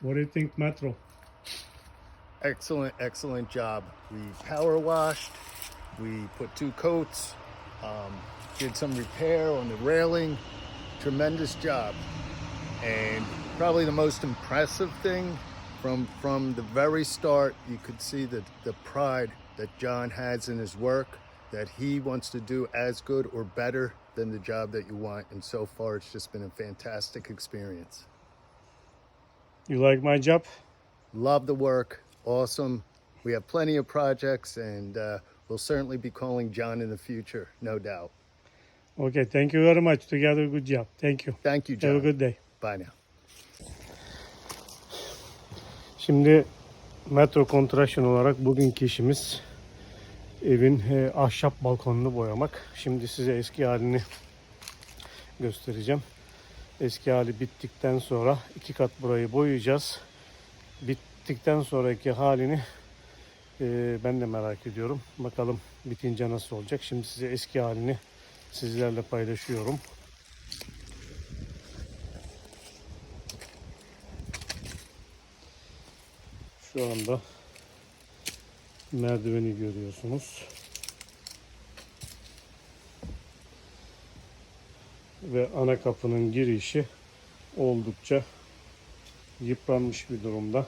What do you think, Metro? Excellent, excellent job. We power washed, we put two coats, um, did some repair on the railing. Tremendous job. And probably the most impressive thing from from the very start, you could see the, the pride that John has in his work, that he wants to do as good or better than the job that you want. And so far, it's just been a fantastic experience. You like my job? Love the work. Awesome. We have plenty of projects, and uh, we'll certainly be calling John in the future, no doubt. Okay, thank you very much. Together, good job. Thank you. Thank you, Have a John. good day. Bye now. Şimdi Metro Construction olarak bugünkü işimiz evin e, ahşap balkonunu boyamak. Şimdi size eski halini göstereceğim. Eski hali bittikten sonra iki kat burayı boyayacağız. Bittikten sonraki halini e, ben de merak ediyorum. Bakalım bitince nasıl olacak. Şimdi size eski halini sizlerle paylaşıyorum. Şu anda merdiveni görüyorsunuz. Ve ana kapının girişi oldukça yıpranmış bir durumda.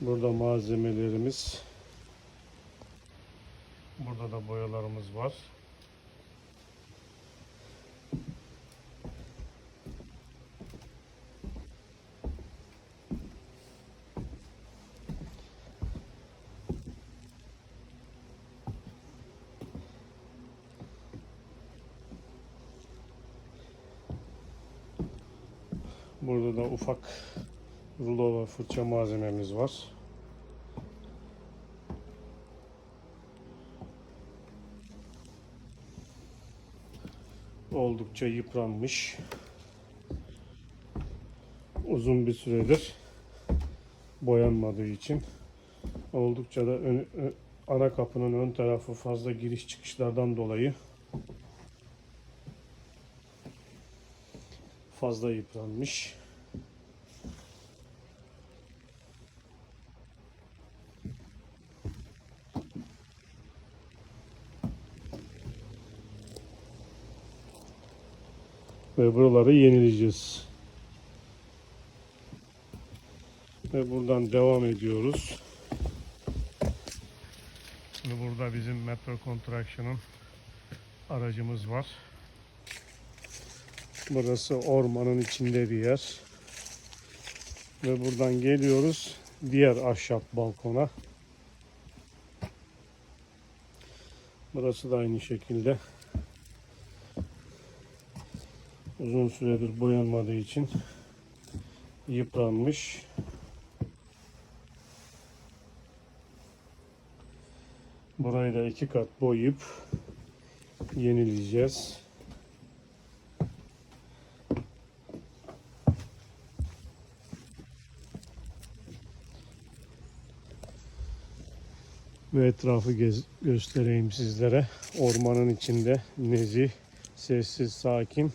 Burada malzemelerimiz Burada da boyalarımız var. Burada da ufak rulo ve fırça malzememiz var. Oldukça yıpranmış. Uzun bir süredir boyanmadığı için oldukça da ön- ana kapının ön tarafı fazla giriş çıkışlardan dolayı fazla yıpranmış. Ve buraları yenileyeceğiz. Ve buradan devam ediyoruz. Şimdi burada bizim Metro Construction'ın aracımız var. Burası ormanın içinde bir yer. Ve buradan geliyoruz diğer ahşap balkona. Burası da aynı şekilde. Uzun süredir boyanmadığı için yıpranmış. Burayı da iki kat boyayıp yenileyeceğiz. Ve etrafı göstereyim sizlere. Ormanın içinde nezih, sessiz, sakin,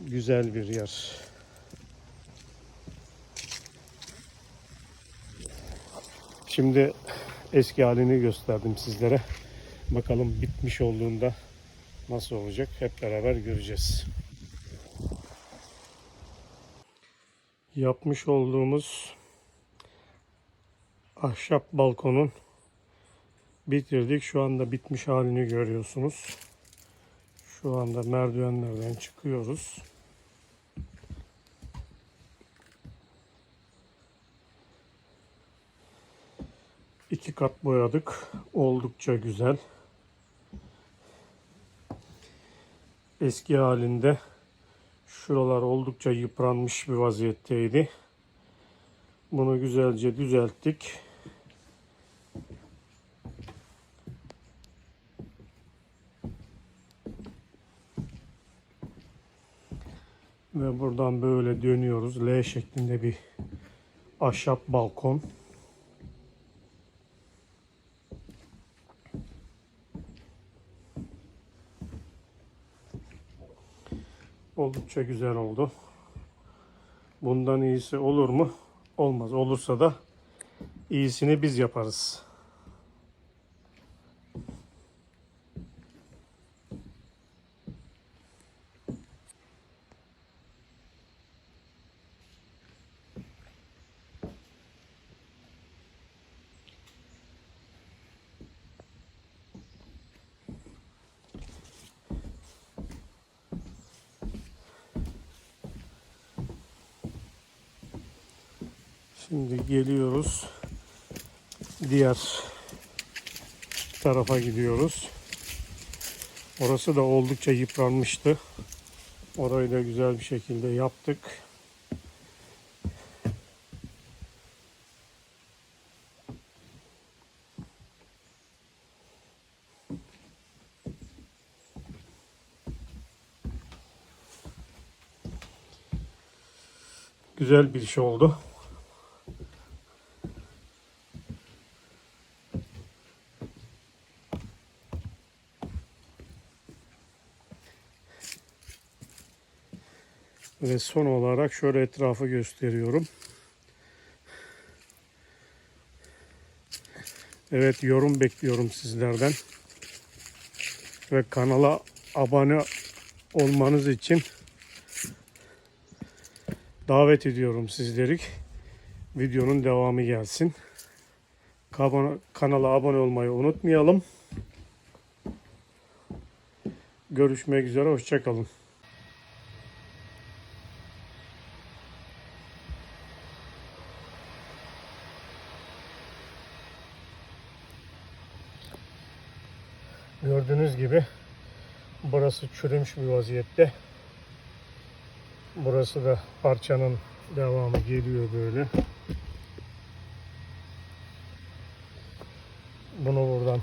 güzel bir yer. Şimdi eski halini gösterdim sizlere. Bakalım bitmiş olduğunda nasıl olacak hep beraber göreceğiz. Yapmış olduğumuz ahşap balkonun bitirdik. Şu anda bitmiş halini görüyorsunuz. Şu anda merdivenlerden çıkıyoruz. İki kat boyadık. Oldukça güzel. Eski halinde şuralar oldukça yıpranmış bir vaziyetteydi. Bunu güzelce düzelttik. Ve buradan böyle dönüyoruz. L şeklinde bir ahşap balkon. Oldukça güzel oldu. Bundan iyisi olur mu? Olmaz. Olursa da iyisini biz yaparız. Şimdi geliyoruz. Diğer tarafa gidiyoruz. Orası da oldukça yıpranmıştı. Orayı da güzel bir şekilde yaptık. Güzel bir iş oldu. Ve son olarak şöyle etrafı gösteriyorum. Evet yorum bekliyorum sizlerden. Ve kanala abone olmanız için davet ediyorum sizleri. Videonun devamı gelsin. Kanala abone olmayı unutmayalım. Görüşmek üzere, hoşçakalın. Gördüğünüz gibi burası çürümüş bir vaziyette. Burası da parçanın devamı geliyor böyle. Bunu buradan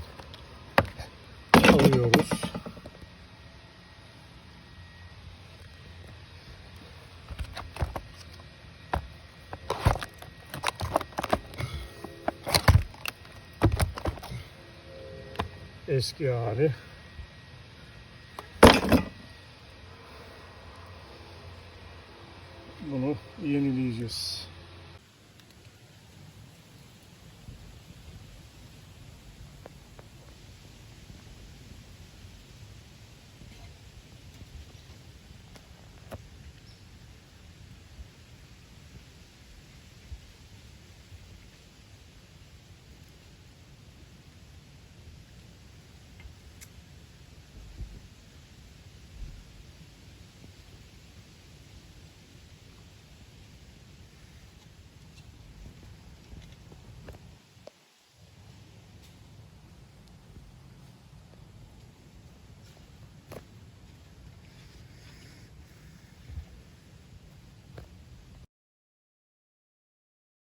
alıyoruz. Eski hali. Bunu yenileyeceğiz.